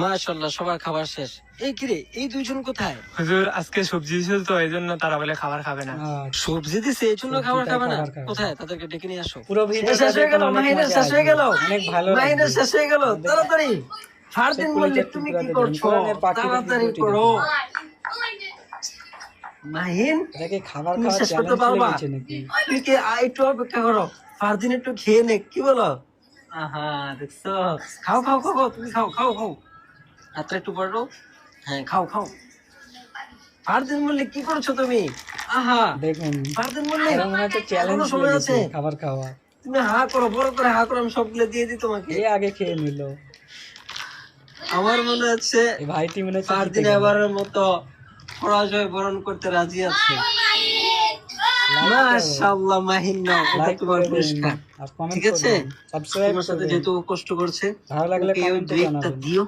মাশাল্লাহ সবার খাবার শেষ। এই কিরে এই দুইজন কোথায়? হুজুর আজকে সবজি ছিল তো এই জন্য তারা বলে খাবার খাবে না। সবজি দিছে এই জন্য খাবার খাবে না? কোথায়? তাদেরকে ডেকে নিয়ে আসো। পুরো শেষ হয়ে গেল মাহিনের শেষ হয়ে। গেল। অনেক ভালো মাহিনের শেষ হয়ে গেল তাড়াতাড়ি। দিন বললে তুমি কি করছ? তাড়াতাড়ি করো। মাহিন এটাকে খাবার তুমি খাওয়ার শেষ করতে পারবা? কে একটু অপেক্ষা করো। ফারদিন একটু খেয়ে নে কি বলো? আহা দেখছ? খাও খাও খাও খাও, তুমি খাও খাও খাও। হাতটা একটু পড়ো। হ্যাঁ খাও খাও। ফারদিন বললে কি করছ তুমি? আহা। দেখুন ফারদিন মনে চ্যালেঞ্জ এখনও সময় আছে। খাবার খাওয়া। তুমি হা করো বড় করে হা করো আমি সবগুলো দিয়ে দিই তোমাকে। এ আগে খেয়ে নিল। আমার মনে হচ্ছে ভাইটি মনে হচ্ছে চার জিতে দিন গেল। এবারের মতো পরাজয় বরণ করতে রাজি আছে। মাশাআল্লাহ মাহিন এটা তোমার পুরস্কার। ঠিক আছে? সাবস্ক্রাইব তোমার সাথে যেহেতু কষ্ট করছে ভালো লাগলে কমেন্টে দিও।